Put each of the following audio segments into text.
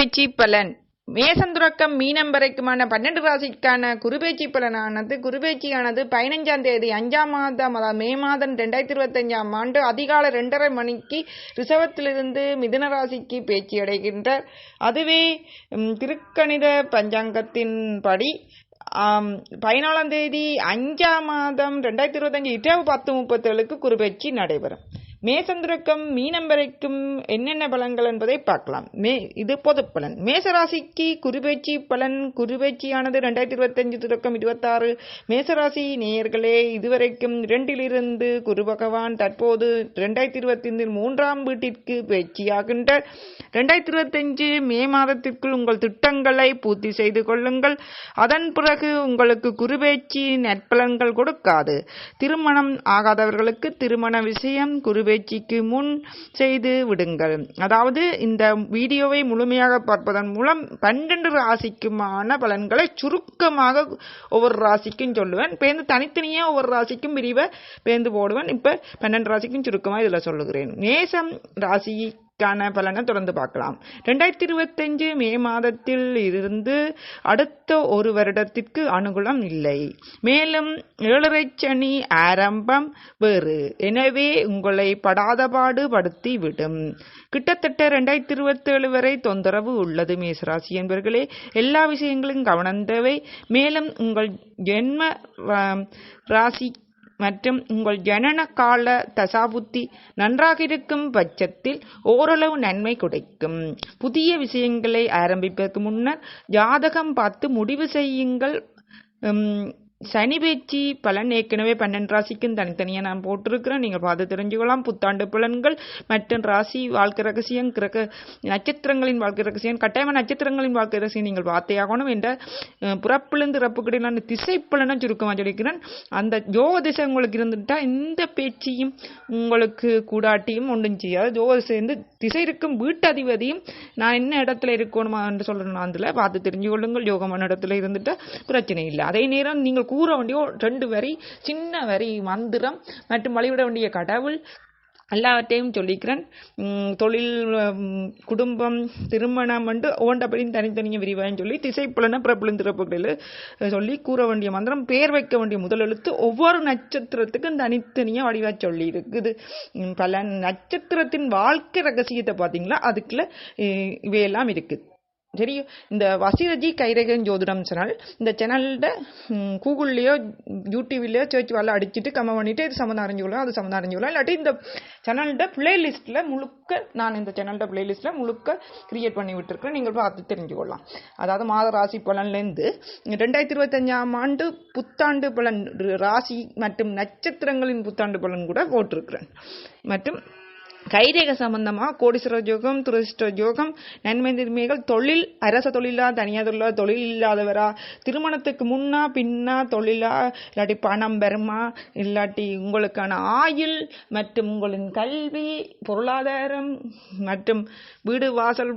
குருபேச்சி பலன். மேசந்துறக்கம் மீனம் வரைக்குமான பன்னெண்டு ராசிக்கான குருபேச்சி பலனானது குருபேச்சியானது பதினஞ்சாம் தேதி அஞ்சாம் மாதம் அதாவது மே மாதம் ரெண்டாயிரத்தி இருபத்தஞ்சாம் ஆண்டு அதிகாலை ரெண்டரை மணிக்கு ரிசவத்திலிருந்து மிதுன ராசிக்கு பேச்சு அடைகின்றார். அதுவே திருக்கணித பஞ்சாங்கத்தின் படி பதினாலாம் தேதி அஞ்சாம் மாதம் ரெண்டாயிரத்தி இருபத்தஞ்சு இரவு பத்து முப்பத்தேழுக்கு குருபேச்சி நடைபெறும். மேசந்திரக்கம் மீனம் வரைக்கும் என்னென்ன பலன்கள் என்பதை பார்க்கலாம். மே இது பொது பலன். மேசராசிக்கு குருபேச்சி பலன். குருபேச்சியானது ரெண்டாயிரத்தி இருபத்தஞ்சு தொடக்கம் இருபத்தாறு. மேசராசி நேயர்களே இதுவரைக்கும் இரண்டிலிருந்து குரு பகவான் தற்போது ரெண்டாயிரத்தி இருபத்தைந்தில் மூன்றாம் வீட்டிற்கு பேச்சியாகின்ற ரெண்டாயிரத்தி இருபத்தஞ்சு மே மாதத்திற்குள் உங்கள் திட்டங்களை பூர்த்தி செய்து கொள்ளுங்கள். அதன் பிறகு உங்களுக்கு குருபேச்சி நற்பலன்கள் கொடுக்காது. திருமணம் ஆகாதவர்களுக்கு திருமண விஷயம் நிகழ்ச்சிக்கு முன் செய்து விடுங்கள். அதாவது இந்த வீடியோவை முழுமையாக பார்ப்பதன் மூலம் பன்னெண்டு ராசிக்குமான பலன்களை சுருக்கமாக ஒவ்வொரு ராசிக்கும் சொல்லுவேன். பேருந்து தனித்தனியா ஒவ்வொரு ராசிக்கும் பிரிவை பேந்து போடுவேன். இப்ப பன்னெண்டு ராசிக்கும் சுருக்கமா இதுல சொல்லுகிறேன். நேசம் ராசி கான பலனை தொடர்ந்து பார்க்கலாம். ரெண்டாயிரத்தி இருபத்தஞ்சு மே மாதத்தில் இருந்து அடுத்த ஒரு வருடத்திற்கு அனுகூலம் இல்லை. மேலும் ஏழரை சனி ஆரம்பம் வேறு. எனவே உங்களை படாதபாடு படுத்தி விடும். கிட்டத்தட்ட ரெண்டாயிரத்தி இருபத்தேழு வரை தொந்தரவு உள்ளது மேசராசி என்பவர்களே எல்லா விஷயங்களும் கவனந்தவை. மேலும் உங்கள் ஜென்ம ராசி மற்றும் உங்கள் ஜனன கால தசாபுத்தி நன்றாக இருக்கும் பட்சத்தில் ஓரளவு நன்மை கிடைக்கும். புதிய விஷயங்களை ஆரம்பிப்பதற்கு முன்னர் ஜாதகம் பார்த்து முடிவு செய்யுங்கள். சனி பேச்சு பலன் ஏற்கனவே பன்னெண்டு ராசிக்கும் தனித்தனியாக நான் போட்டிருக்கிறேன். நீங்கள் பார்த்து தெரிஞ்சுக்கலாம். புத்தாண்டு பலன்கள் மற்றும் ராசி வாழ்க்கை ரகசியம் கிரக நட்சத்திரங்களின் வாழ்க்கை ரகசியம் கட்டாயமாக நட்சத்திரங்களின் வாழ்க்கை ரகசியம் நீங்கள் பார்த்தே ஆகணும் என்ற புறப்பிலிருந்து பிறப்பிலிருந்து இறப்புக்கிடையில் நான் திசை பலனை சுருக்கமாக சொல்லிக்கிறேன். அந்த ஜோக திசை உங்களுக்கு இருந்துட்டால் இந்த பேச்சையும் உங்களுக்கு கூடாட்டியும் ஒன்றும் செய்யாது. ஜோக திசை வந்து திசை இருக்கும் வீட்டதிபதியும் நான் என்ன இடத்துல இருக்கணுமா என்று சொல்லணும் அதில் பார்த்து தெரிஞ்சு கொள்ளுங்கள் யோகமான இடத்துல இருந்துட்டால் பிரச்சனை இல்லை. அதே நேரம் நீங்கள் கூற வேண்டிய ரெண்டு வரி சின்ன வரி மந்திரம் மற்றும் வழிவிட வேண்டிய கடவுள். எல்லாவற்றையும் சொல்லிக்கிறேன். தொழில் குடும்பம் திருமணம் வந்து ஓண்டபடியும் தனித்தனியாக விரிவாயின்னு சொல்லி திசைப்புலன பிறப்புலன் திறப்புகளில் சொல்லி கூற வேண்டிய மந்திரம் பேர் வைக்க வேண்டிய முதல் எழுத்து ஒவ்வொரு நட்சத்திரத்துக்கும் தனித்தனியாக வடிவாக சொல்லி இருக்குது பல நட்சத்திரத்தின் வாழ்க்கை ரகசியத்தை பார்த்தீங்களா? அதுக்குள்ள இவையெல்லாம் இருக்குது சரி இந்த வசிரஜி கைரேகன் ஜோதிடம் சொன்னால் இந்த சேனல்ட கூகுள்லேயோ யூடியூப்லேயோ சர்ச் வரல அடிச்சுட்டு கம்ம பண்ணிட்டு இது சம்மந்தம் அறிஞ்சுக்கலாம் அது சம்மந்தம் அறிஞ்சுக்கலாம் இல்லாட்டி இந்த சேனல்ட பிளேலிஸ்ட்டில் முழுக்க நான் இந்த சேனல்ட பிளேலிஸ்ட்டில் முழுக்க கிரியேட் பண்ணி விட்டுருக்கேன் நீங்கள் பார்த்து தெரிஞ்சுக்கொள்ளலாம் அதாவது மாத ராசி பலன்லேருந்து ரெண்டாயிரத்தி இருபத்தஞ்சாம் ஆண்டு புத்தாண்டு பலன் ராசி மற்றும் நட்சத்திரங்களின் புத்தாண்டு பலன் கூட போட்டிருக்கிறேன். மற்றும் கைரேக சம்பந்தமா கோடீஸ்வர ஜோகம் துரதிஷ்ட ஜோகம் நன்மை நிர்மைகள் தொழில் அரச தொழிலா தனியார் தொழிலா தொழில் இல்லாதவரா? திருமணத்துக்கு முன்னா பின்னா தொழிலா இல்லாட்டி பணம் பெறுமா? இல்லாட்டி உங்களுக்கான ஆயுள் மற்றும் உங்களின் கல்வி பொருளாதாரம் மற்றும் வீடு வாசல்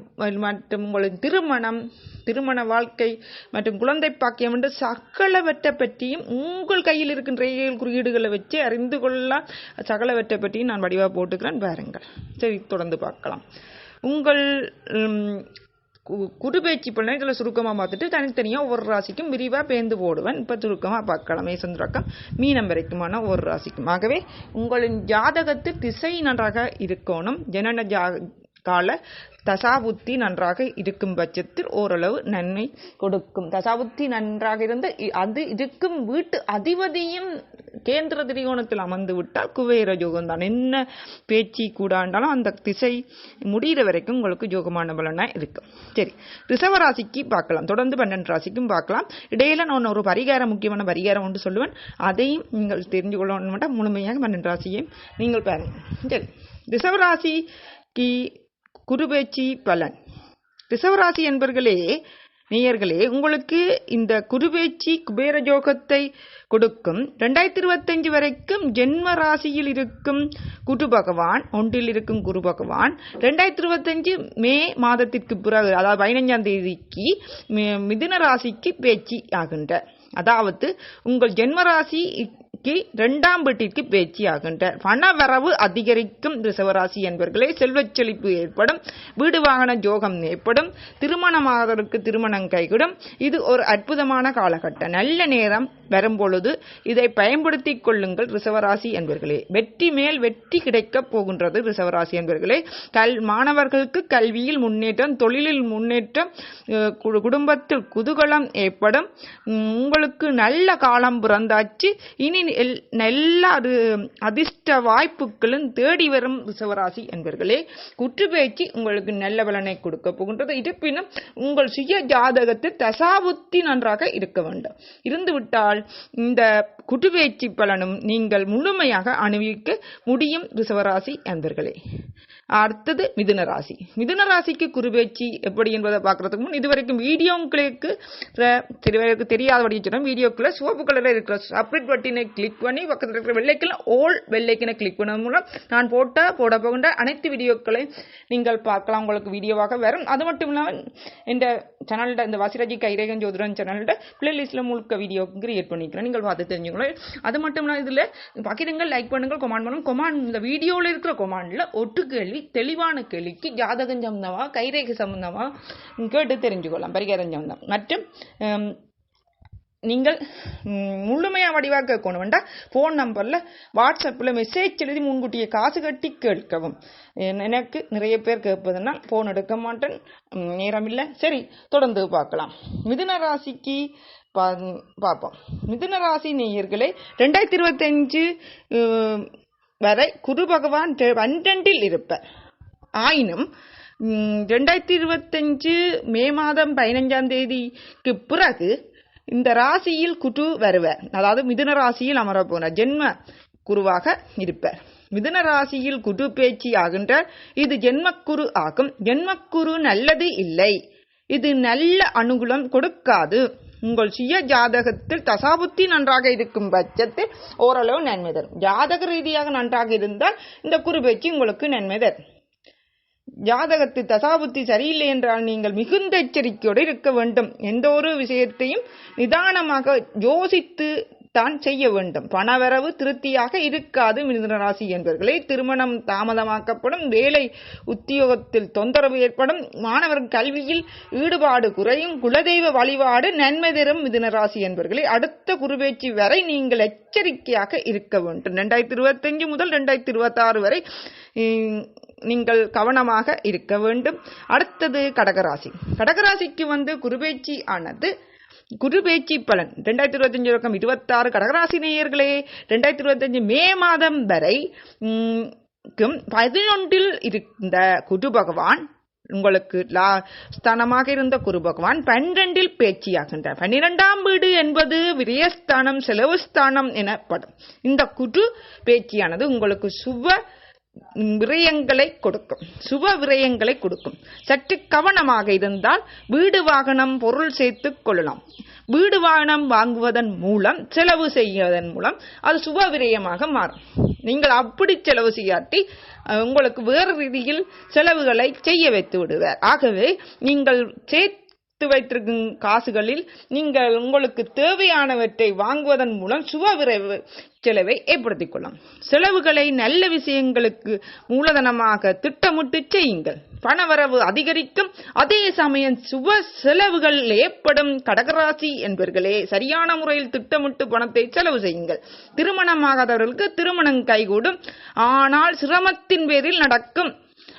மற்றும் உங்களின் திருமணம் திருமண வாழ்க்கை மற்றும் குழந்தை பாக்கியம் என்று சகலவற்றை பற்றியும் உங்கள் கையில் இருக்கின்ற குறியீடுகளை வச்சு அறிந்து கொள்ளலாம். சகலவற்றை பற்றியும் நான் வடிவாக போட்டுக்கிறேன். பாருங்கள் சரி தொடர்ந்து பார்க்கலாம். உங்கள் கு- குருபேச்சு பண்ண இதில் சுருக்கமாக பார்த்துட்டு தனித்தனியாக ஒவ்வொரு ராசிக்கும் விரிவாக பேந்து போடுவேன். இப்போ சுருக்கமாக பார்க்கலாம். மேசந்திரக்கம் மீனம் வரைக்குமான ஒவ்வொரு ராசிக்கும். ஆகவே உங்களின் ஜாதகத்து திசை நன்றாக இருக்கணும். ஜனன ஜா கால தசாபுத்தி நன்றாக இருக்கும் பட்சத்தில் ஓரளவு நன்மை கொடுக்கும். தசாபுத்தி நன்றாக இருந்து இ- அது இருக்கும் வீட்டு அதிபதியும் கேந்திர திரிகோணத்தில் அமர்ந்து விட்டால் குபேர யோகம் தான். என்ன பேச்சு கூடாண்டாலும் அந்த திசை முடிகிற வரைக்கும் உங்களுக்கு யோகமான பலனாக இருக்கும். சரி ரிசவ ராசிக்கு பார்க்கலாம். தொடர்ந்து பன்னெண்டு ராசிக்கும் பார்க்கலாம். இடையில நான் ஒரு பரிகாரம் முக்கியமான பரிகாரம் ஒன்று சொல்லுவேன். அதையும் நீங்கள் தெரிஞ்சு கொள்ளணும் மட்டும் முழுமையாக பன்னெண்டு ராசியையும் நீங்கள் பாருங்கள் சரி ரிஷப ராசிக்கு குருபேச்சி பலன். ரிசவராசி என்பர்களே நேயர்களே உங்களுக்கு இந்த குருபேச்சி குபேரஜோகத்தை கொடுக்கும் ரெண்டாயிரத்தி இருபத்தஞ்சு வரைக்கும் ஜென்ம ராசியில் இருக்கும் குரு பகவான் ஒன்றில் இருக்கும் குரு பகவான் ரெண்டாயிரத்தி இருபத்தஞ்சு மே மாதத்திற்கு பிறகு அதாவது பதினஞ்சாம் தேதிக்கு மி- மிதுன ராசிக்கு பேச்சு ஆகின்ற அதாவது உங்கள் ஜென்ம ராசி இரண்டாம் வீட்டிற்கு பேச்சு பணவரவு அதிகரிக்கும் ரிசவராசி என்பவர்களே செல்வச் செழிப்பு ஏற்படும் வீடு வாகன ஜோகம் ஏற்படும் திருமணமாதவருக்கு திருமணம் கைகூடும். இது ஒரு அற்புதமான காலகட்டம். நல்ல நேரம் வரும்பொழுது இதை பயன்படுத்திக் கொள்ளுங்கள் ரிசவராசி என்பவர்களே. வெற்றி மேல் வெற்றி கிடைக்கப் போகின்றது ரிசவராசி என்பவர்களே. கல் மாணவர்களுக்கு கல்வியில் முன்னேற்றம் தொழிலில் முன்னேற்றம் குடும்பத்தில் குதூகலம் ஏற்படும். உங்களுக்கு நல்ல காலம் பிறந்தாச்சு. இனி எல்- நல்ல அது அதிர்ஷ்ட வாய்ப்புகளும் தேடி வரும் ரிசவராசி என்பர்களே குற்றுப்பேச்சு உங்களுக்கு நல்ல பலனை கொடுக்க போகின்றது. இருப்பினும் உங்கள் சுய ஜாதகத்தில் தசாபுத்தி நன்றாக இருக்க வேண்டும். இருந்துவிட்டால் இந்த குற்றுப்பேச்சு பலனும் நீங்கள் முழுமையாக அணிவிக்க முடியும் ரிசவராசி என்பர்களே அடுத்தது மிதுன ராசி. மிதுன ராசிக்கு குருபேச்சி எப்படி என்பதை பார்க்கறதுக்கு முன் இதுவரைக்கும் வீடியோங்களுக்கு சிறுவருக்கு தெரியாதபடி சொன்னோம். வீடியோக்குள்ள சிவப்பு கலரில் இருக்கிற சப்ரேட் பட்டினை கிளிக் பண்ணி பக்கத்தில் இருக்கிற வெள்ளைக்கில் ஓல் வெள்ளைக்கினை கிளிக் பண்ண மூலம் நான் போட்ட போட போகின்ற அனைத்து வீடியோக்களையும் நீங்கள் பார்க்கலாம். உங்களுக்கு வீடியோவாக வரும். அது மட்டும் இல்லாமல் இந்த சேனல்ட இந்த வாசிராஜி கைரேகன் ஜோதிரன் சேனல்ட பிளேலிஸ்ட்டில் முழுக்க வீடியோ கிரியேட் பண்ணிக்கிறேன். நீங்கள் பார்த்து தெரிஞ்சுக்கலாம் அது மட்டும் இல்லாமல் இதில் பார்க்குறீங்க லைக் பண்ணுங்கள் கொமாண்ட் பண்ணுங்கள். கொமாண்ட் இந்த வீடியோவில் இருக்கிற கொமாண்டில் ஒட்டு கேள்வி தெளிவான கேள்விக்கு ஜாதகம் சம்பந்தமா கைரேகை சம்பந்தமா கேட்டு தெரிஞ்சுக்கொள்ளலாம். பரிகாரம் சம்பந்தம் மற்றும் நீங்கள் முழுமையாக முழுமையா வடிவாக கேட்கணும் வேண்டாம் ஃபோன் நம்பரில் வாட்ஸ்அப்பில் மெசேஜ் எழுதி முன்கூட்டியே காசு கட்டி கேட்கவும். எனக்கு நிறைய பேர் கேட்பதுனால் ஃபோன் எடுக்க மாட்டேன். நேரம் இல்லை சரி தொடர்ந்து பார்க்கலாம். மிதுன ராசிக்கு பா- பார்ப்போம். மிதுன ராசி நேயர்களே ரெண்டாயிரத்தி இருபத்தஞ்சு வரை குரு பகவான் ரெ- பன்னிரண்டில் இருப்பார். ஆயினும் ரெண்டாயிரத்தி இருபத்தஞ்சு மே மாதம் பதினஞ்சாம் தேதிக்கு பிறகு இந்த ராசியில் குரு வருவார். அதாவது மிதுன ராசியில் அமர போனார். ஜென்ம குருவாக இருப்பார். மிதுன ராசியில் குரு பேச்சு ஆகின்றார். இது ஜென்மக்குரு ஆகும். ஜென்மக்குரு நல்லது இல்லை. இது நல்ல அனுகூலம் கொடுக்காது. உங்கள் சுய ஜாதகத்தில் தசாபுத்தி நன்றாக இருக்கும் பட்சத்தில் ஓரளவு நன்மை தரும் ஜாதக ரீதியாக நன்றாக இருந்தால் இந்த குரு உங்களுக்கு நன்மை தரும் ஜாதகத்து தசாபுத்தி சரியில்லை என்றால் நீங்கள் மிகுந்த எச்சரிக்கையோடு இருக்க வேண்டும். எந்த ஒரு விஷயத்தையும் நிதானமாக யோசித்து தான் செய்ய வேண்டும். பணவரவு திருப்தியாக இருக்காது மிதுன ராசி என்பவர்களே திருமணம் தாமதமாக்கப்படும். வேலை உத்தியோகத்தில் தொந்தரவு ஏற்படும். மாணவர் கல்வியில் ஈடுபாடு குறையும். குலதெய்வ வழிபாடு நன்மை தரும் மிதுன ராசி என்பவர்களே அடுத்த குருவேச்சி வரை நீங்கள் எச்சரிக்கையாக இருக்க வேண்டும். ரெண்டாயிரத்தி இருபத்தஞ்சு முதல் ரெண்டாயிரத்தி இருபத்தாறு வரை நீங்கள் கவனமாக இருக்க வேண்டும். அடுத்தது கடகராசி. கடகராசிக்கு வந்து குருபேச்சி ஆனது குரு பேச்சு பலன். ரெண்டாயிரத்தி இருபத்தஞ்சு பக்கம் இருபத்தாறு கடகராசி நேயர்களே ரெண்டாயிரத்தி இருபத்தஞ்சு மே மாதம் வரை பதினொன்றில் இருந்த குரு பகவான் உங்களுக்கு லா ஸ்தானமாக இருந்த குரு பகவான் பன்னிரண்டில் பேச்சியாகின்றார். பன்னிரெண்டாம் வீடு என்பது விரயஸ்தானம் செலவு ஸ்தானம் எனப்படும். இந்த குரு பேச்சியானது உங்களுக்கு சுவ விரயங்களை கொடுக்கும். சுப விரயங்களை கொடுக்கும். சற்று கவனமாக இருந்தால் வீடு வாகனம் பொருள் சேர்த்துக் கொள்ளலாம். வீடு வாகனம் வாங்குவதன் மூலம் செலவு செய்வதன் மூலம் அது சுப விரயமாக மாறும். நீங்கள் அப்படி செலவு செய்யாட்டி உங்களுக்கு வேறு ரீதியில் செலவுகளை செய்ய வைத்து விடுவார். ஆகவே நீங்கள் சேர்த்து வைத்திருக்கும் காசுகளில் நீங்கள் உங்களுக்கு தேவையானவற்றை வாங்குவதன் மூலம் சுப விரைவு செலவை ஏற்படுத்திக் கொள்ளலாம். செலவுகளை நல்ல விஷயங்களுக்கு மூலதனமாக திட்டமிட்டு செய்யுங்கள். பணவரவு அதிகரிக்கும் அதே சமயம் சுப செலவுகள் ஏற்படும் கடகராசி என்பவர்களே சரியான முறையில் திட்டமிட்டு பணத்தை செலவு செய்யுங்கள். திருமணமாகாதவர்களுக்கு திருமணம் கைகூடும். ஆனால் சிரமத்தின் பேரில் நடக்கும்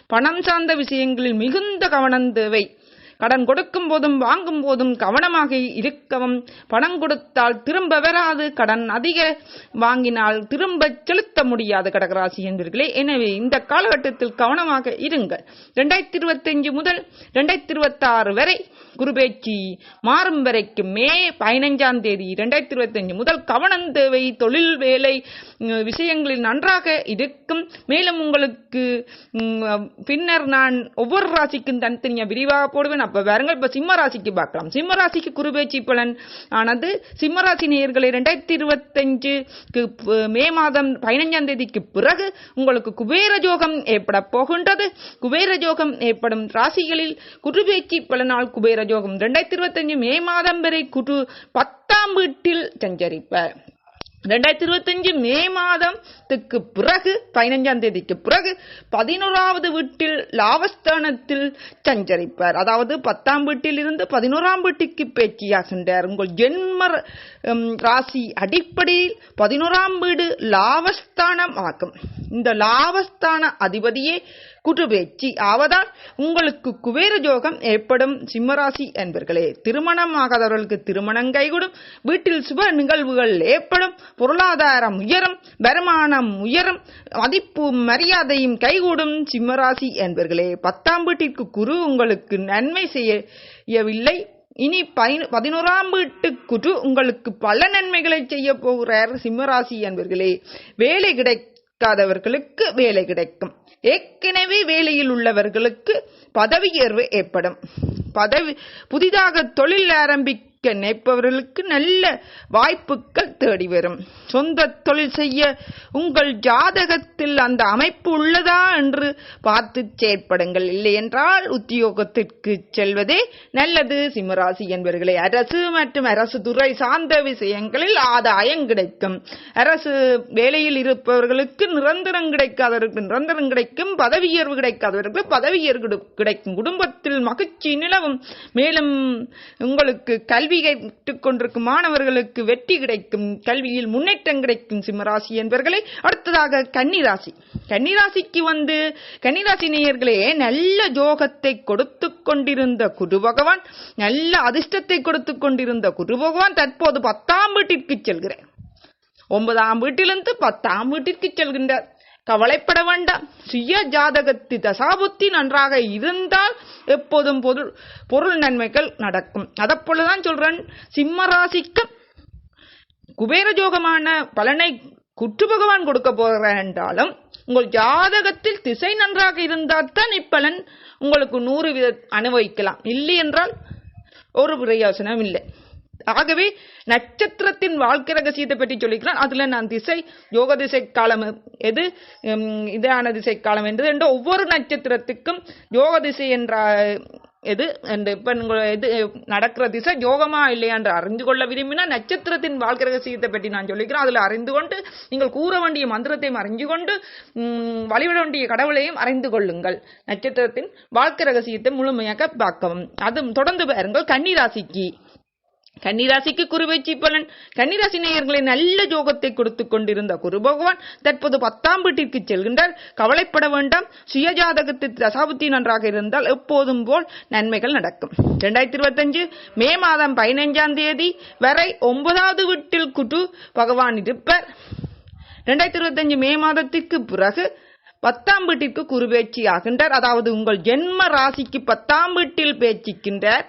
பணம் சார்ந்த விஷயங்களில் மிகுந்த கவனம் தேவை. கடன் கொடுக்கும் போதும் வாங்கும் போதும் கவனமாக இருக்கவும். பணம் கொடுத்தால் திரும்ப வராது. கடன் அதிக வாங்கினால் திரும்ப செலுத்த முடியாது கடகராசி என்பர்களே. எனவே இந்த காலகட்டத்தில் கவனமாக இருங்கள். ரெண்டாயிரத்தி இருபத்தஞ்சு முதல் ரெண்டாயிரத்தி இருபத்தாறு வரை குருபேச்சி மாறும் வரைக்கும் மே பதினைஞ்சாம் தேதி ரெண்டாயிரத்தி இருபத்தஞ்சு முதல் கவனம் தேவை தொழில் வேலை விஷயங்களில் நன்றாக இருக்கும். மேலும் உங்களுக்கு பின்னர் நான் ஒவ்வொரு ராசிக்கும் தனித்தனியாக விரிவாக போடுவேன். அப்ப பாருங்கள் இப்ப சிம்ம ராசிக்கு பார்க்கலாம். சிம்ம ராசிக்கு குருபேச்சி பலன் ஆனது சிம்ம ராசி நேயர்களை ரெண்டாயிரத்தி இருபத்தஞ்சு மே மாதம் பதினைஞ்சாம் தேதிக்கு பிறகு உங்களுக்கு குபேர ஜோகம் ஏற்பட போகின்றது. குபேர ஜோகம் ஏற்படும் ராசிகளில் குருபேச்சி பலனால் குபேர ஜோகம் ரெண்டாயிரத்தி இருபத்தஞ்சு மே மாதம் வரை குரு பத்தாம் வீட்டில் சஞ்சரிப்பார். ரெண்டாயிரத்தி இருபத்தஞ்சு மே மாதத்துக்கு பிறகு பதினஞ்சாம் தேதிக்கு பிறகு பதினோராவது வீட்டில் லாபஸ்தானத்தில் சஞ்சரிப்பார். அதாவது பத்தாம் வீட்டில் இருந்து பதினோராம் வீட்டுக்கு பேச்சியாகின்றார் உங்கள் ஜென்ம ராசி அடிப்படையில் பதினோராம் வீடு லாபஸ்தானம் ஆகும் இந்த லாபஸ்தான அதிபதியே குருபேச்சி ஆவதால் உங்களுக்கு குபேர ஜோகம் ஏற்படும் சிம்மராசி என்பர்களே திருமணம் ஆகாதவர்களுக்கு திருமணம் கைகூடும் வீட்டில் சுப நிகழ்வுகள் ஏற்படும் பொருளாதாரம் உயரும் வருமானம் உயரும் மதிப்பு மரியாதையும் கைகூடும் சிம்மராசி என்பர்களே பத்தாம் வீட்டிற்கு குரு உங்களுக்கு நன்மை செய்யவில்லை இனி பதின- பதினோராம் வீட்டு குரு உங்களுக்கு பல நன்மைகளை செய்ய போகிறார் சிம்மராசி என்பர்களே வேலை கிடைக்காதவர்களுக்கு வேலை கிடைக்கும். ஏற்கனவே வேலையில் உள்ளவர்களுக்கு பதவி உயர்வு ஏற்படும். பதவி புதிதாக தொழில் ஆரம்பிக்க நினைப்பவர்களுக்கு நல்ல வாய்ப்புகள் தேடி வரும் சொந்த தொழில் செய்ய உங்கள் ஜாதகத்தில் அந்த அமைப்பு உள்ளதா என்று பார்த்து செயற்படுங்கள். இல்லை என்றால் உத்தியோகத்திற்கு செல்வதே நல்லது. சிம்மராசி என்பவர்களே அரசு மற்றும் அரசு துறை சார்ந்த விஷயங்களில் ஆதாயம் கிடைக்கும். அரசு வேலையில் இருப்பவர்களுக்கு நிரந்தரம் கிடைக்காதவர்களுக்கு நிரந்தரம் கிடைக்கும். பதவியேர்வு கிடைக்காதவர்கள் கிடைக்காதவர்களுக்கு கிடைக்கும். குடும்பத்தில் மகிழ்ச்சி நிலவும். மேலும் உங்களுக்கு கல்வி கற்றுக் கொண்டிருக்கும் மாணவர்களுக்கு வெற்றி கிடைக்கும் கல்வியில் முன்னேற்றம் கிடைக்கும் சிம்மராசி என்பவர்களே அடுத்ததாக கன்னிராசி. கன்னிராசிக்கு வந்து கன்னிராசி நேயர்களே நல்ல ஜோகத்தை கொடுத்து கொண்டிருந்த குரு பகவான் நல்ல அதிர்ஷ்டத்தை கொடுத்து கொண்டிருந்த குரு பகவான் தற்போது பத்தாம் வீட்டிற்கு செல்கிறேன் ஒன்பதாம் வீட்டிலிருந்து பத்தாம் வீட்டிற்கு செல்கின்றார். கவலைப்பட வேண்டாம். சுய ஜாதகத்து தசாபுத்தி நன்றாக இருந்தால் எப்போதும் பொருள் பொருள் நன்மைகள் நடக்கும். அதப்போலதான் சொல்றேன் சிம்ம ராசிக்கு குபேரஜோகமான பலனை குற்று பகவான் கொடுக்க போகிற என்றாலும் உங்கள் ஜாதகத்தில் திசை நன்றாக இருந்தால் தான் இப்பலன் உங்களுக்கு நூறு வித அனுபவிக்கலாம். இல்லை என்றால் ஒரு பிரயோசனம் இல்லை ஆகவே நட்சத்திரத்தின் வாழ்க்கை ரகசியத்தை பற்றி சொல்லிக்கிறான். அதுல நான் திசை யோக திசை காலம் எது இதான திசை காலம் என்று என்ற ஒவ்வொரு நட்சத்திரத்துக்கும் யோக திசை என்ற எது அந்த இப்ப இது எது நடக்கிற திசை யோகமா இல்லையா என்று அறிந்து கொள்ள விரும்பினா நட்சத்திரத்தின் வாழ்க்கை ரகசியத்தை பற்றி நான் சொல்லிக்கிறேன். அதுல அறிந்து கொண்டு நீங்கள் கூற வேண்டிய மந்திரத்தையும் அறிஞ்சு கொண்டு வழிபட வேண்டிய கடவுளையும் அறிந்து கொள்ளுங்கள். நட்சத்திரத்தின் வாழ்க்கை ரகசியத்தை முழுமையாக பார்க்கவும். அது தொடர்ந்து பாருங்கள். கன்னிராசிக்கு கன்னிராசிக்கு குருவெச்சி பலன். கன்னிராசி நேயர்களை நல்ல ஜோகத்தை கொடுத்து கொண்டிருந்த குரு பகவான் தற்போது பத்தாம் வீட்டிற்கு செல்கின்றார். கவலைப்பட வேண்டாம். சுயஜாதகத்து தசாபுத்தி நன்றாக இருந்தால் எப்போதும் போல் நன்மைகள் நடக்கும். இரண்டாயிரத்தி இருபத்தஞ்சு மே மாதம் பதினைஞ்சாம் தேதி வரை ஒன்பதாவது வீட்டில் குட்டு பகவான் இருப்பர். ரெண்டாயிரத்தி இருபத்தஞ்சு மே மாதத்திற்கு பிறகு பத்தாம் வீட்டிற்கு குரு பேச்சு ஆகின்றார். அதாவது உங்கள் ஜென்ம ராசிக்கு பத்தாம் வீட்டில் பேச்சிக்கின்றார்.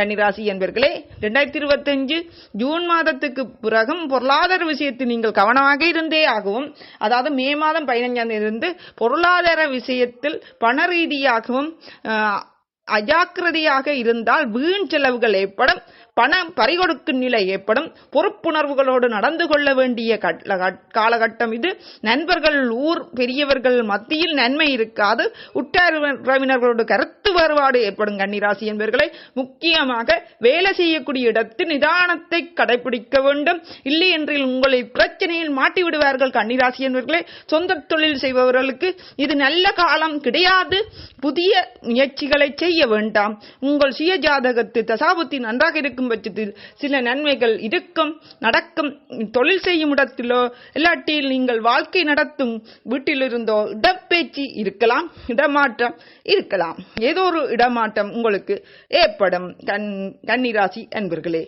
கன்னிராசி என்பர்களே ரெண்டாயிரத்தி இருபத்தஞ்சு ஜூன் மாதத்துக்கு பிறகும் பொருளாதார விஷயத்தில் நீங்கள் கவனமாக இருந்தே ஆகவும் அதாவது மே மாதம் பதினஞ்சாம் இருந்து பொருளாதார விஷயத்தில் பண ரீதியாகவும் ஆஹ், அஜாக்கிரதையாக இருந்தால் வீண் செலவுகள் ஏற்படும். பணம் பறிகொடுக்கும் நிலை ஏற்படும். பொறுப்புணர்வுகளோடு நடந்து கொள்ள வேண்டிய கட்- காலகட்டம் இது. நண்பர்கள் ஊர் பெரியவர்கள் மத்தியில் நன்மை இருக்காது. உற்றார் உறவினர்களோடு கருத்து வேறுபாடு ஏற்படும் கன்னிராசி என்பவர்களை முக்கியமாக வேலை செய்யக்கூடிய இடத்தில் நிதானத்தை கடைபிடிக்க வேண்டும். இல்லை என்றில் உங்களை பிரச்சனையில் மாட்டி விடுவார்கள் கன்னிராசி என்பவர்களே சொந்த தொழில் செய்பவர்களுக்கு இது நல்ல காலம் கிடையாது. புதிய முயற்சிகளை செய்ய வேண்டாம். உங்கள் சுய ஜாதகத்து தசாபுத்தி நன்றாக இருக்கும். பட்சத்தில் சில நன்மைகள் இருக்கும் நடக்கும் தொழில் செய்யும் இடத்திலோ இல்லாட்டி நீங்கள் வாழ்க்கை நடத்தும் வீட்டிலிருந்தோ இடப்பேச்சு இருக்கலாம் இடமாற்றம் இருக்கலாம். ஏதோ ஒரு இடமாற்றம் உங்களுக்கு ஏற்படும். கண் கன்னிராசி அன்பர்களே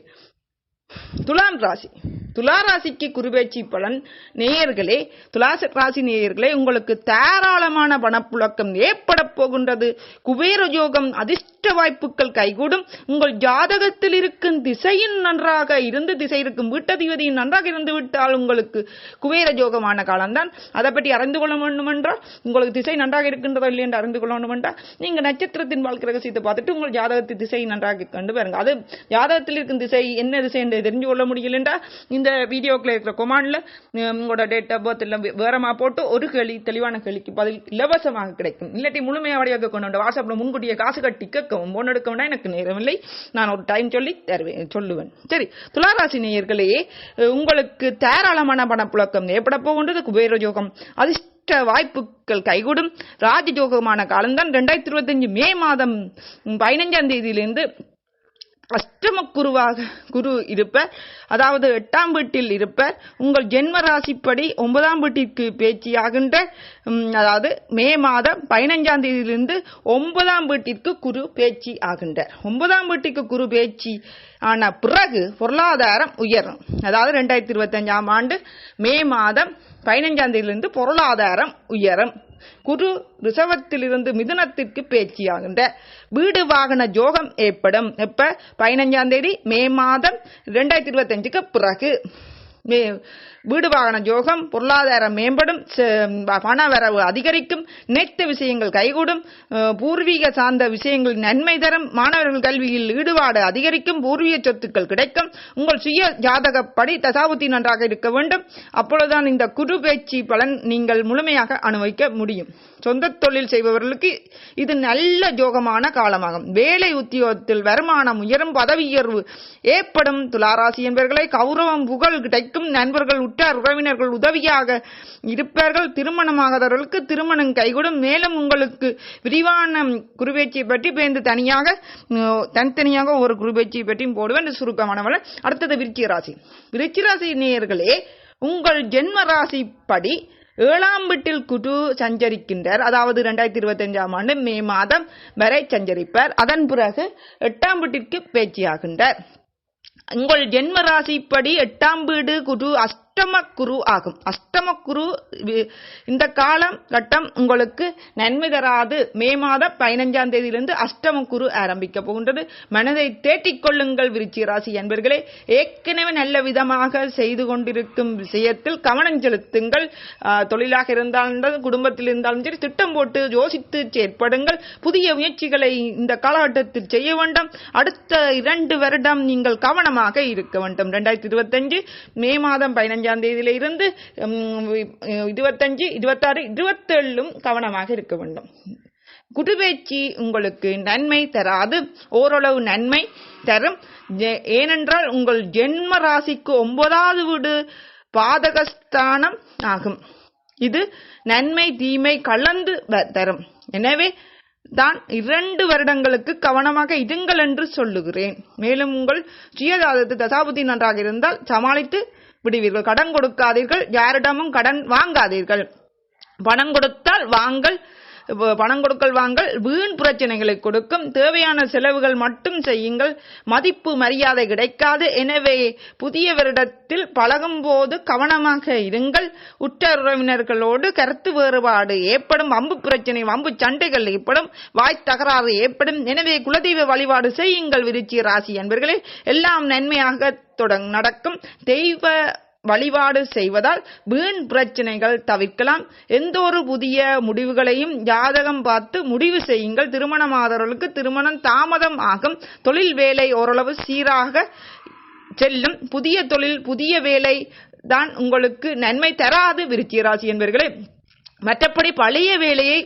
துலாம் ராசி. துளாராசிக்கு குருபேச்சி பலன் நேயர்களே துலா ராசி நேயர்களே உங்களுக்கு தாராளமான பணப்புழக்கம் ஏற்பட போகின்றது. குபேர யோகம் அதிர்ஷ்ட வாய்ப்புகள் கைகூடும். உங்கள் ஜாதகத்தில் இருக்கும் திசையின் நன்றாக இருந்து திசை இருக்கும் வீட்டதிபதியின் நன்றாக இருந்து விட்டால் உங்களுக்கு குபேர யோகமான காலம்தான். அதை பற்றி அறிந்து கொள்ள வேண்டும் என்றால் உங்களுக்கு திசை நன்றாக இருக்கின்றதோ இல்லை என்று அறிந்து கொள்ள வேண்டும் என்றால் நீங்க நட்சத்திரத்தின் வாழ்க்கை ரகசியத்தை பார்த்துட்டு உங்கள் ஜாதகத்தின் திசை நன்றாக கண்டு பாருங்க அது ஜாதகத்தில் இருக்கும் திசை என்ன திசை என்று தெரிஞ்சு கொள்ள முடியல என்றால் இந்த வீடியோக்கில் இருக்கிற கொமாண்டில் உங்களோட டேட் ஆஃப் பர்த் எல்லாம் வேறமா போட்டு ஒரு கேள்வி தெளிவான கேள்விக்கு பதில் இலவசமாக கிடைக்கும். இல்லாட்டி முழுமையாக வடிவாக்க கொண்டு வந்து வாட்ஸ்அப்பில் முன்கூட்டியே காசு கட்டி கேட்கவும் போன் எடுக்கவும்னா எனக்கு நேரமில்லை. நான் ஒரு டைம் சொல்லி தருவேன் சொல்லுவேன். சரி துளாராசி நேயர்களே உங்களுக்கு தாராளமான பணப்புழக்கம் ஏற்பட போகின்றது குபேர யோகம் அதிர்ஷ்ட வாய்ப்புகள் கைகூடும். ராஜயோகமான காலம்தான். ரெண்டாயிரத்தி இருபத்தஞ்சு மே மாதம் பதினைஞ்சாம் தேதியிலிருந்து அஷ்டம குருவாக குரு இருப்பர். அதாவது எட்டாம் வீட்டில் இருப்பர். உங்கள் ஜென்ம ராசிப்படி ஒன்பதாம் வீட்டிற்கு பேச்சியாகின்ற அதாவது மே மாதம் பதினஞ்சாம் தேதியிலிருந்து ஒன்பதாம் வீட்டிற்கு குரு பேச்சு ஆகின்றார் ஒன்பதாம் வீட்டிற்கு குரு பேச்சு ஆன பிறகு பொருளாதாரம் உயரும். அதாவது ரெண்டாயிரத்தி இருபத்தஞ்சாம் ஆண்டு மே மாதம் பதினஞ்சாம் தேதியிலிருந்து பொருளாதாரம் உயரும். குரு ரிசவத்திலிருந்து மிதுனத்திற்கு பேச்சியாகின்ற. வீடு வாகன ஜோகம் ஏற்படும். எப்ப? பதினஞ்சாம் தேதி மே மாதம் ரெண்டாயிரத்தி இருபத்தஞ்சுக்கு பிறகு. வீடு வாகன ஜோகம் பொருளாதாரம் மேம்படும் பணவரவு பண வரவு அதிகரிக்கும் நினைத்த விஷயங்கள் கைகூடும் பூர்வீக சார்ந்த விஷயங்கள் நன்மை தரும் மாணவர்கள் கல்வியில் ஈடுபாடு அதிகரிக்கும் பூர்வீக சொத்துக்கள் கிடைக்கும் உங்கள் சுய ஜாதகப்படி தசாபுத்தி நன்றாக இருக்க வேண்டும். அப்பொழுதுதான் இந்த குரு பேச்சு பலன் நீங்கள் முழுமையாக அனுபவிக்க முடியும். சொந்த தொழில் செய்பவர்களுக்கு இது நல்ல ஜோகமான காலமாகும். வேலை உத்தியோகத்தில் வருமானம் உயரும் பதவி உயர்வு ஏற்படும். துளாராசி என்பவர்களை கௌரவம் புகழ் கிடைக்கும். நண்பர்கள் உற்றார் உறவினர்கள் உதவியாக இருப்பார்கள். திருமணமாகாதவர்களுக்கு திருமணம் கைகூடும். மேலும் உங்களுக்கு விரிவான குருபேச்சியை பற்றி பேர்ந்து தனியாக தனித்தனியாக ஒரு குருபேச்சியை பற்றியும் போடுவேன். இது அடுத்தது விருச்சிக ராசி விருச்சிக ராசி நேயர்களே உங்கள் ஜென்ம ராசி படி ஏழாம் வீட்டில் குரு சஞ்சரிக்கின்றார். அதாவது ரெண்டாயிரத்தி இருபத்தி அஞ்சாம் ஆண்டு மே மாதம் வரை சஞ்சரிப்பார். அதன் பிறகு எட்டாம் வீட்டிற்கு பேச்சியாகின்றார். உங்கள் ஜென்ம ராசிப்படி எட்டாம் வீடு குரு அஷ்டம குரு ஆகும். அஷ்டம குரு இந்த காலம் கட்டம் உங்களுக்கு நன்மை தராது. மே மாதம் பதினஞ்சாம் தேதியிலிருந்து அஷ்டம குரு ஆரம்பிக்க போகின்றது. மனதை தேட்டிக் கொள்ளுங்கள் விருச்சி ராசி என்பர்களே ஏற்கனவே நல்ல விதமாக செய்து கொண்டிருக்கும் விஷயத்தில் கவனம் செலுத்துங்கள். தொழிலாக இருந்தாலும் குடும்பத்தில் இருந்தாலும் சரி திட்டம் போட்டு யோசித்து செயற்படுங்கள். புதிய முயற்சிகளை இந்த காலகட்டத்தில் செய்ய வேண்டும். அடுத்த இரண்டு வருடம் நீங்கள் கவனமாக இருக்க வேண்டும். ரெண்டாயிரத்தி இருபத்தஞ்சு மே மாதம் பதினஞ்சு பதினஞ்சாம் தேதியில இருந்து இருபத்தஞ்சு இருபத்தாறு இருபத்தேழும் கவனமாக இருக்க வேண்டும். குடுபேச்சி உங்களுக்கு நன்மை தராது. ஓரளவு நன்மை தரும். ஏனென்றால் உங்கள் ஜென்ம ராசிக்கு ஒன்பதாவது வீடு பாதகஸ்தானம் ஆகும். இது நன்மை தீமை கலந்து வ- தரும். எனவே தான் இரண்டு வருடங்களுக்கு கவனமாக இருங்கள் என்று சொல்லுகிறேன். மேலும் உங்கள் சுயஜாதத்து தசாபுத்தி நன்றாக இருந்தால் சமாளித்து விடுவீர்கள். கடன் கொடுக்காதீர்கள். யாரிடமும் கடன் வாங்காதீர்கள். பணம் கொடுத்தால் வாங்கல். பணம் கொடுக்கல் வாங்கல் வீண் பிரச்சனைகளை கொடுக்கும் தேவையான செலவுகள் மட்டும் செய்யுங்கள் மதிப்பு மரியாதை கிடைக்காது. எனவே புதிய வருடத்தில் பழகும் போது கவனமாக இருங்கள். உற்ற உறவினர்களோடு கருத்து வேறுபாடு ஏற்படும் வம்பு பிரச்சனை வம்பு சண்டைகள் ஏற்படும் வாய் தகராறு ஏற்படும். எனவே குலதெய்வ வழிபாடு செய்யுங்கள் விருச்சி ராசி என்பர்களே எல்லாம் நன்மையாக தொடங் நடக்கும். தெய்வ வழிபாடு செய்வதால் வீண் பிரச்சனைகள் தவிர்க்கலாம். எந்த ஒரு புதிய முடிவுகளையும் ஜாதகம் பார்த்து முடிவு செய்யுங்கள். திருமணமாதவர்களுக்கு திருமணம் தாமதம் ஆகும். தொழில் வேலை ஓரளவு சீராக செல்லும். புதிய தொழில் புதிய வேலை தான் உங்களுக்கு நன்மை தராது விருச்சிக ராசி என்பவர்களே மற்றபடி பழைய வேலையை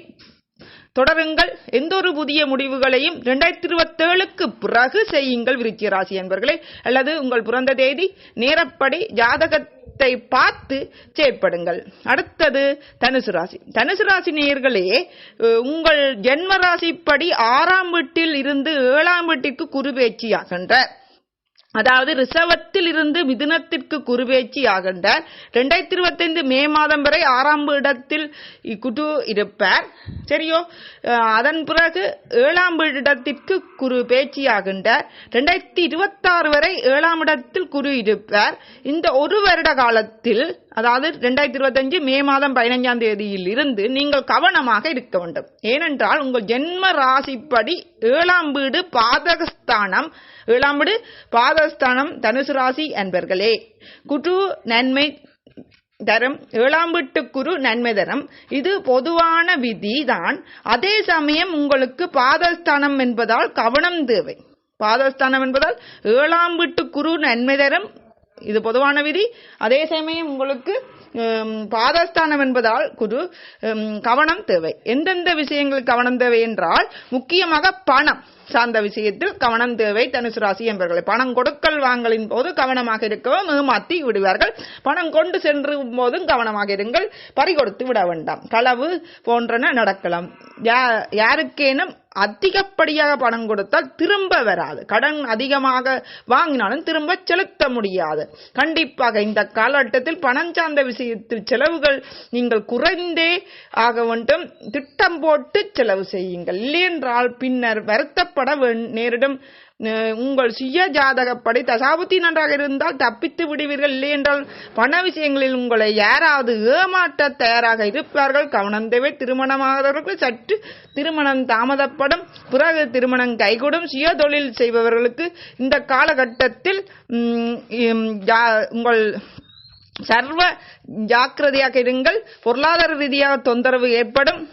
தொடருங்கள். எந்த ஒரு புதிய முடிவுகளையும் இரண்டாயிரத்தி இருபத்தேழுக்கு பிறகு செய்யுங்கள் விருச்சிக ராசி என்பர்களே அல்லது உங்கள் பிறந்த தேதி நேரப்படி ஜாதகத்தை பார்த்து செயற்படுங்கள். அடுத்தது தனுசு ராசி. தனுசு ராசி நேயர்களே உங்கள் ஜென்ம ராசிப்படி ஆறாம் வீட்டில் இருந்து ஏழாம் வீட்டிற்கு குருபேச்சியாகின்றார் அதாவது ரிசவத்தில் இருந்து மிதுனத்திற்கு குருவேச்சி ஆகின்றார். ரெண்டாயிரத்தி இருபத்தைந்து மே மாதம் வரை ஆறாம் இடத்தில் குரு இருப்பார். சரியோ? அதன் பிறகு ஏழாம் இடத்திற்கு குரு பேச்சி ஆகின்றார். ரெண்டாயிரத்தி இருபத்தாறு வரை ஏழாம் இடத்தில் குரு இருப்பார். இந்த ஒரு வருட காலத்தில் அதாவது ரெண்டாயிரத்தி இருபத்தஞ்சு மே மாதம் பதினைஞ்சாம் தேதியில் இருந்து நீங்கள் கவனமாக இருக்க வேண்டும். ஏனென்றால் உங்கள் ஜென்ம ராசிப்படி ஏழாம் வீடு பாதகஸ்தானம். ஏழாம் வீடு பாதகஸ்தானம் தனுசு ராசி என்பர்களே குற்று நன்மை தரம். ஏழாம் வீட்டு குரு நன்மை தரம். இது பொதுவான விதி தான் அதே சமயம் உங்களுக்கு பாதஸ்தானம் என்பதால் கவனம் தேவை. பாதஸ்தானம் என்பதால் ஏழாம் வீட்டு குரு நன்மை தரம். இது பொதுவான விதி. அதே சமயம் உங்களுக்கு ஹம், பாதஸ்தானம் என்பதால் குரு கவனம் தேவை. எந்தெந்த விஷயங்கள் கவனம் தேவை என்றால் முக்கியமாக பணம். சார்ந்த விஷயத்தில் கவனம் தேவை. தனுசு ராசி என்பவர்களை பணம் கொடுக்கல் வாங்கலின் போது கவனமாக இருக்கவும் ஏமாத்தி விடுவார்கள். பணம் கொண்டு சென்று போதும் கவனமாக இருங்கள். பறிகொடுத்து விட வேண்டாம். களவு போன்றன நடக்கலாம். யா- யாருக்கேனும் அதிகப்படியாக பணம் கொடுத்தால் திரும்ப வராது. கடன் அதிகமாக வாங்கினாலும் திரும்ப செலுத்த முடியாது. கண்டிப்பாக இந்த காலகட்டத்தில் பணம் சார்ந்த விஷயத்தில் செலவுகள் நீங்கள் குறைந்தே ஆக வேண்டும். திட்டம் போட்டு செலவு செய்யுங்கள். இல்லையென்றால் பின்னர் வருத்த வே- நேரிடும். உங்கள் சுய ஜாதகப்படி தசாபுத்தி நன்றாக இருந்தால் தப்பித்து விடுவீர்கள். இல்லையென்றால் பண விஷயங்களில் உங்களை யாராவது ஏமாற்ற தயாராக இருப்பார்கள். கவனம் தேவை. திருமணமாகாதவர்கள் சற்று திருமணம் தாமதப்படும். பிறகு திருமணம் கைகூடும். சுய தொழில் செய்பவர்களுக்கு இந்த காலகட்டத்தில் ஜா- உங்கள் சர்வ ஜாக்கிரதையாக இருங்கள். பொருளாதார ரீதியாக தொந்தரவு ஏற்படும்.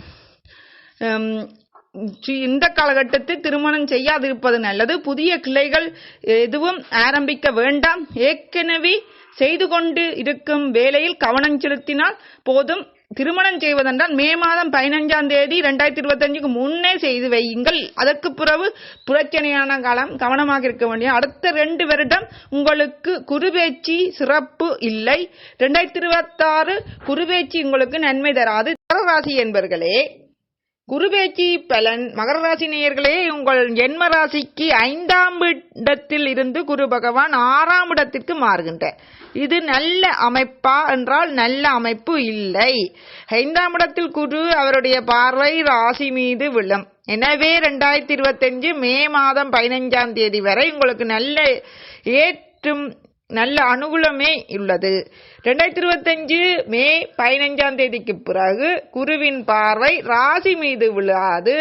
இந்த காலகட்டத்தில் திருமணம் செய்யாதிருப்பது நல்லது. புதிய கிளைகள் எதுவும் ஆரம்பிக்க வேண்டாம். ஏற்கனவே செய்து கொண்டு இருக்கும் வேலையில் கவனம் செலுத்தினால் போதும். திருமணம் செய்வதென்றால் மே மாதம் பதினஞ்சாம் தேதி ரெண்டாயிரத்தி இருபத்தஞ்சுக்கு முன்னே செய்து வையுங்கள். அதற்கு பிறகு பிரச்சனையான காலம் கவனமாக இருக்க வேண்டிய அடுத்த ரெண்டு வருடம் உங்களுக்கு குருபேச்சி சிறப்பு இல்லை. ரெண்டாயிரத்தி இருபத்தாறு குருபேச்சி உங்களுக்கு நன்மை தராது. தரராசி என்பர்களே குருபேச்சி பலன். மகர ராசி நேயர்களே உங்கள் ஜென்ம ராசிக்கு ஐந்தாம் இடத்தில் இருந்து குரு பகவான் ஆறாம் இடத்திற்கு மாறுகின்றார் இது நல்ல அமைப்பா என்றால் நல்ல அமைப்பு இல்லை. ஐந்தாம் இடத்தில் குரு அவருடைய பார்வை ராசி மீது விழும். எனவே ரெண்டாயிரத்தி இருபத்தஞ்சு மே மாதம் பதினைஞ்சாம் தேதி வரை உங்களுக்கு நல்ல ஏற்றும் நல்ல அனுகூலமே உள்ளது. ரெண்டாயிரத்தி இருபத்தஞ்சு மே பதினைஞ்சாம் தேதிக்கு பிறகு குருவின் பார்வை ராசி மீது விழாது.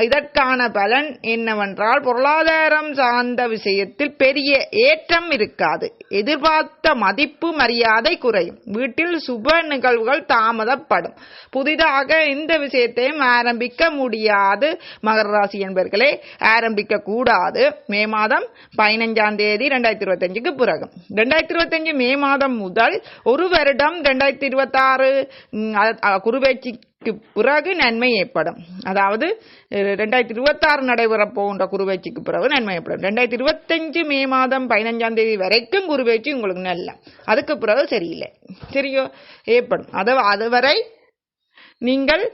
இதற்கான பலன் என்னவென்றால் பொருளாதாரம் சார்ந்த விஷயத்தில் பெரிய ஏற்றம் இருக்காது. எதிர்பார்த்த மதிப்பு மரியாதை குறையும். வீட்டில் சுப நிகழ்வுகள் தாமதப்படும். புதிதாக இந்த விஷயத்தையும் ஆரம்பிக்க முடியாது. மகர ராசி என்பர்களே ஆரம்பிக்க கூடாது. மே மாதம் பதினைஞ்சாம் தேதி ரெண்டாயிரத்தி இருபத்தஞ்சுக்கு பிறகு. ரெண்டாயிரத்தி இருபத்தஞ்சு மே மாதம் முதல் ஒரு வருடம் ரெண்டாயிரத்தி இருபத்தாறு குருவேச்சிக்கு பிறகு நன்மை ஏற்படும். அதாவது ரெண்டாயிரத்தி இருபத்தாறு நடைபெற போகின்ற குருவேச்சிக்கு பிறகு நன்மை ஏற்படும். ரெண்டாயிரத்தி இருபத்தஞ்சு மே மாதம் பதினஞ்சாம் தேதி வரைக்கும் குருவேச்சி உங்களுக்கு நல்ல. அதுக்கு பிறகு சரியில்லை. சரியோ ஏற்படும். அதை அதுவரை நீங்கள்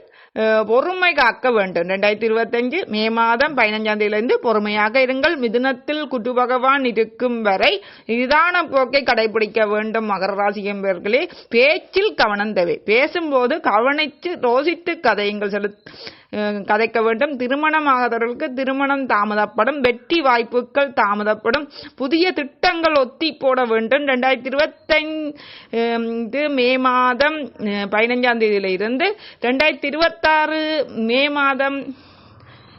பொறுமை காக்க வேண்டும். ரெண்டாயிரத்தி இருபத்தஞ்சு மே மாதம் பதினஞ்சாம் தேதியிலிருந்து பொறுமையாக இருங்கள். மிதுனத்தில் குட்டு பகவான் இருக்கும் வரை நிதான போக்கை கடைபிடிக்க வேண்டும். மகர ராசி என்பவர்களே பேச்சில் கவனம் தேவை. பேசும்போது கவனித்து ரோசித்து கதையுங்கள் செலுத்த கதைக்க வேண்டும். திருமணமாகாதவர்களுக்கு திருமணம் தாமதப்படும். வெற்றி வாய்ப்புகள் தாமதப்படும். புதிய திட்டங்கள் ஒத்தி போட வேண்டும். ரெண்டாயிரத்தி இருபத்தைந்து மே மாதம் அஹ், பதினஞ்சாம் இருந்து ரெண்டாயிரத்தி இருபத்தாறு மே மாதம்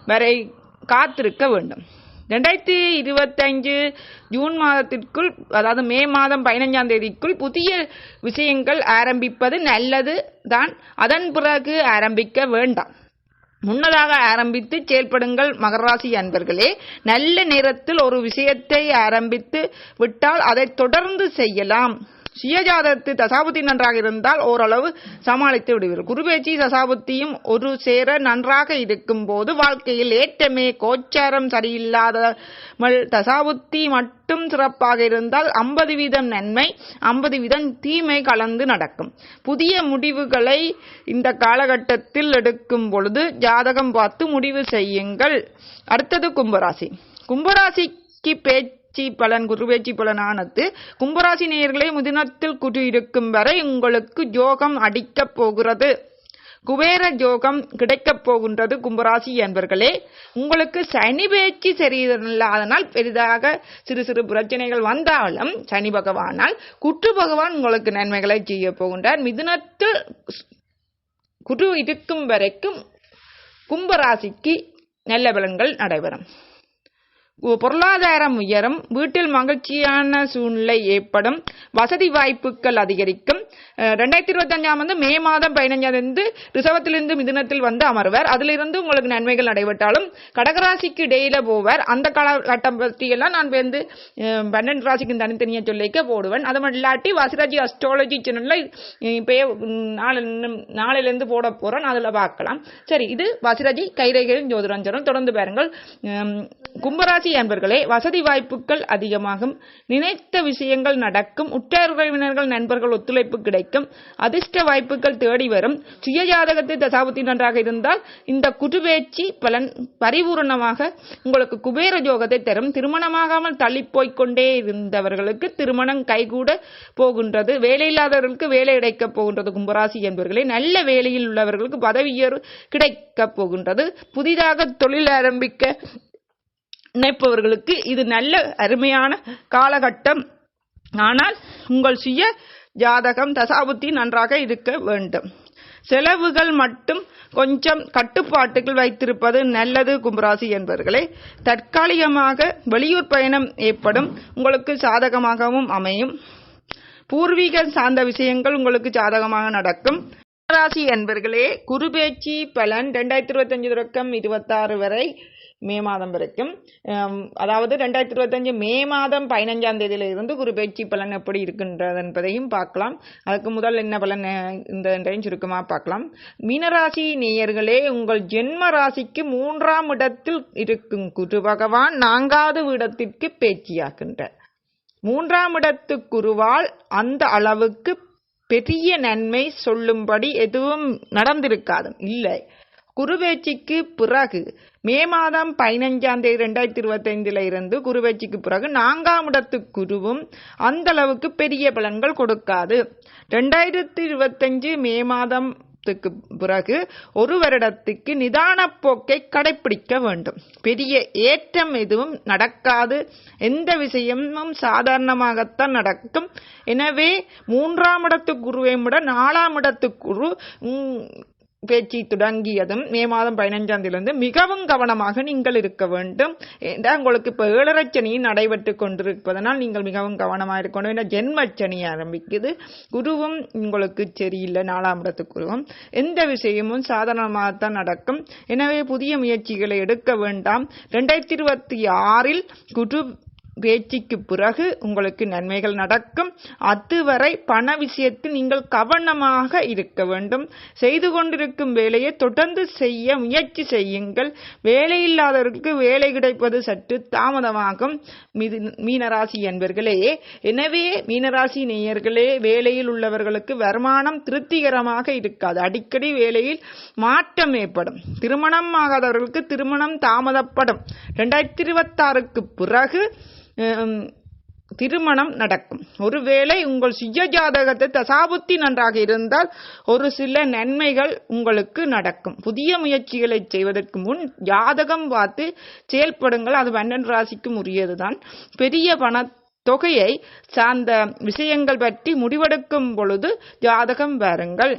வரை காத்திருக்க வேண்டும். ரெண்டாயிரத்தி இருபத்தஞ்சு ஜூன் மாதத்திற்குள் அதாவது மே மாதம் பதினஞ்சாம் தேதிக்குள் புதிய விஷயங்கள் ஆரம்பிப்பது நல்லது தான் அதன் பிறகு ஆரம்பிக்க வேண்டாம். முன்னதாக ஆரம்பித்து செயல்படுங்கள் மகராசி அன்பர்களே. நல்ல நேரத்தில் ஒரு விஷயத்தை ஆரம்பித்து விட்டால் அதை தொடர்ந்து செய்யலாம். சுயஜாதத்து தசாபுத்தி நன்றாக இருந்தால் ஓரளவு சமாளித்து விடுவீர்கள். குருபேச்சி தசாபுத்தியும் ஒரு சேர நன்றாக இருக்கும் போது வாழ்க்கையில் ஏற்றமே கோச்சாரம் சரியில்லாதமல் தசாபுத்தி மட்டும் சிறப்பாக இருந்தால் ஐம்பது வீதம் நன்மை ஐம்பது வீதம் தீமை கலந்து நடக்கும். புதிய முடிவுகளை இந்த காலகட்டத்தில் எடுக்கும் பொழுது ஜாதகம் பார்த்து முடிவு செய்யுங்கள். அடுத்தது கும்பராசி. கும்பராசிக்கு பேச்சு பலன் குருவேச்சி பலனானது கும்பராசி நேயர்களை முதினத்தில் குரு இருக்கும் வரை உங்களுக்கு யோகம் அடிக்கப் போகிறது. குபேர யோகம் கிடைக்கப் போகின்றது கும்பராசி என்பர்களே உங்களுக்கு சனி பேச்சு சரியில்லாதனால் பெரிதாக சிறு சிறு பிரச்சனைகள் வந்தாலும் சனி பகவானால் குற்று பகவான் உங்களுக்கு நன்மைகளை செய்ய போகின்றார். மிதுனத்தில் குரு இருக்கும் வரைக்கும் கும்பராசிக்கு நல்ல பலன்கள் நடைபெறும். பொருளாதாரம் உயரும் வீட்டில் மகிழ்ச்சியான சூழ்நிலை ஏற்படும் வசதி வாய்ப்புகள் அதிகரிக்கும். ரெண்டாயிரத்தி இருபத்தஞ்சாம் வந்து மே மாதம் பதினஞ்சாம் ரிசவத்திலிருந்து மிதுனத்தில் வந்து அமர்வர். அதிலிருந்து உங்களுக்கு நன்மைகள் நடைபெற்றாலும் கடகராசிக்கு இடையில போவார். அந்த காலகட்டம் பற்றியெல்லாம் நான் வந்து பன்னெண்டு ராசிக்கு தனித்தனியா சொல்லிக்க போடுவேன். அது மட்டும் இல்லாட்டி வசிராஜி அஸ்ட்ராலஜி சேனல்ல இப்போ நாளை நாளையிலேருந்து போட போறேன். அதில் பார்க்கலாம். சரி இது வசிராஜி கைரேகையும் ஜோதிராஞ்சனம் தொடர்ந்து பாருங்கள். கும்பராசி கும்பராசி அன்பர்களே வசதி வாய்ப்புகள் அதிகமாகும். நினைத்த விஷயங்கள் நடக்கும். உற்றார் உறவினர்கள் நண்பர்கள் ஒத்துழைப்பு கிடைக்கும். அதிர்ஷ்ட வாய்ப்புகள் தேடி வரும். சுய ஜாதகத்தை தசாபத்தி நன்றாக இருந்தால் இந்த குடுவேச்சி பலன் பரிபூரணமாக உங்களுக்கு குபேர ஜோகத்தை தரும். திருமணமாகாமல் தள்ளி போய்கொண்டே இருந்தவர்களுக்கு திருமணம் கைகூட போகின்றது. வேலையில்லாதவர்களுக்கு வேலை கிடைக்க போகின்றது. கும்பராசி என்பவர்களே நல்ல வேலையில் உள்ளவர்களுக்கு பதவி உயர்வு கிடைக்கப் போகின்றது. புதிதாக தொழில் ஆரம்பிக்க நினைப்பவர்களுக்கு இது நல்ல அருமையான காலகட்டம். ஆனால் உங்கள் சுய ஜாதகம் தசாபுத்தி நன்றாக இருக்க வேண்டும். செலவுகள் மட்டும் கொஞ்சம் கட்டுப்பாட்டுகள் வைத்திருப்பது நல்லது கும்பராசி என்பவர்களே. தற்காலிகமாக வெளியூர் பயணம் ஏற்படும். உங்களுக்கு சாதகமாகவும் அமையும். பூர்வீக சார்ந்த விஷயங்கள் உங்களுக்கு சாதகமாக நடக்கும். ராசி என்பர்களே குருபேச்சி பலன் ரெண்டாயிரத்தி இருபத்தஞ்சு தொடக்கம் இருபத்தாறு வரை மே மாதம் வரைக்கும். அதாவது ரெண்டாயிரத்தி இருபத்தஞ்சு மே மாதம் பதினஞ்சாம் தேதியில இருந்து குரு பேச்சு பலன் எப்படி இருக்கின்றது என்பதையும் பார்க்கலாம். அதுக்கு முதல் என்ன பலன் இந்த என்றையும் சுருக்கமாக பார்க்கலாம். மீனராசி நேயர்களே உங்கள் ஜென்ம ராசிக்கு மூன்றாம் இடத்தில் இருக்கும் குரு பகவான் நான்காவது இடத்திற்கு பேச்சியாகின்றார். மூன்றாம் இடத்து குருவால் அந்த அளவுக்கு பெரிய நன்மை சொல்லும்படி எதுவும் நடந்திருக்காது. இல்லை. குருவேச்சிக்கு பிறகு மே மாதம் பதினஞ்சாம் தேதி ரெண்டாயிரத்தி இருபத்தைந்துல இருந்து குருவேச்சிக்கு பிறகு நான்காம் இடத்து குருவும் அந்த அளவுக்கு பெரிய பலன்கள் கொடுக்காது. ரெண்டாயிரத்தி இருபத்தஞ்சு மே மாதம் பிறகு ஒரு வருடத்துக்கு நிதான போக்கை கடைபிடிக்க வேண்டும். பெரிய ஏற்றம் எதுவும் நடக்காது. எந்த விஷயமும் சாதாரணமாகத்தான் நடக்கும். எனவே மூன்றாம் இடத்து குருவை விட நாலாம் இடத்து குரு பேச்சு தொடங்கியதும் மே மாதம் பதினைஞ்சாம் தேதியிலிருந்து மிகவும் கவனமாக நீங்கள் இருக்க வேண்டும். ஏண்டா உங்களுக்கு இப்போ ஏழரச்சனி நடைபெற்று கொண்டிருப்பதனால் நீங்கள் மிகவும் கவனமாக இருக்கணும் ஏன்னா ஜென்மச்சனி ஆரம்பிக்குது. குருவும் உங்களுக்கு சரியில்லை நாலாம் இடத்து குருவும். எந்த விஷயமும் சாதாரணமாகத்தான் நடக்கும். எனவே புதிய முயற்சிகளை எடுக்க வேண்டாம். ரெண்டாயிரத்தி இருபத்தி ஆறில் குரு பேச்சுக்கு பிறகு உங்களுக்கு நன்மைகள் நடக்கும். அதுவரை பண விஷயத்தில் நீங்கள் கவனமாக இருக்க வேண்டும். செய்து கொண்டிருக்கும் வேலையை தொடர்ந்து செய்ய முயற்சி செய்யுங்கள். வேலையில்லாதவர்களுக்கு வேலை கிடைப்பது சற்று தாமதமாகும். மிது- மீனராசி என்பர்களே எனவே மீனராசி நேயர்களே வேலையில் உள்ளவர்களுக்கு வருமானம் திருப்திகரமாக இருக்காது. அடிக்கடி வேலையில் மாற்றம் ஏற்படும். திருமணம் ஆகாதவர்களுக்கு திருமணம் தாமதப்படும். ரெண்டாயிரத்தி இருபத்தாறுக்கு பிறகு திருமணம் நடக்கும். ஒருவேளை உங்கள் சுய ஜாதகத்தை தசாபுத்தி நன்றாக இருந்தால் ஒரு சில நன்மைகள் உங்களுக்கு நடக்கும். புதிய முயற்சிகளை செய்வதற்கு முன் ஜாதகம் பார்த்து செயல்படுங்கள். அது பன்னெண்டு ராசிக்கும் உரியதுதான். பெரிய பண தொகையை சார்ந்த விஷயங்கள் பற்றி முடிவெடுக்கும் பொழுது ஜாதகம் பாருங்கள்.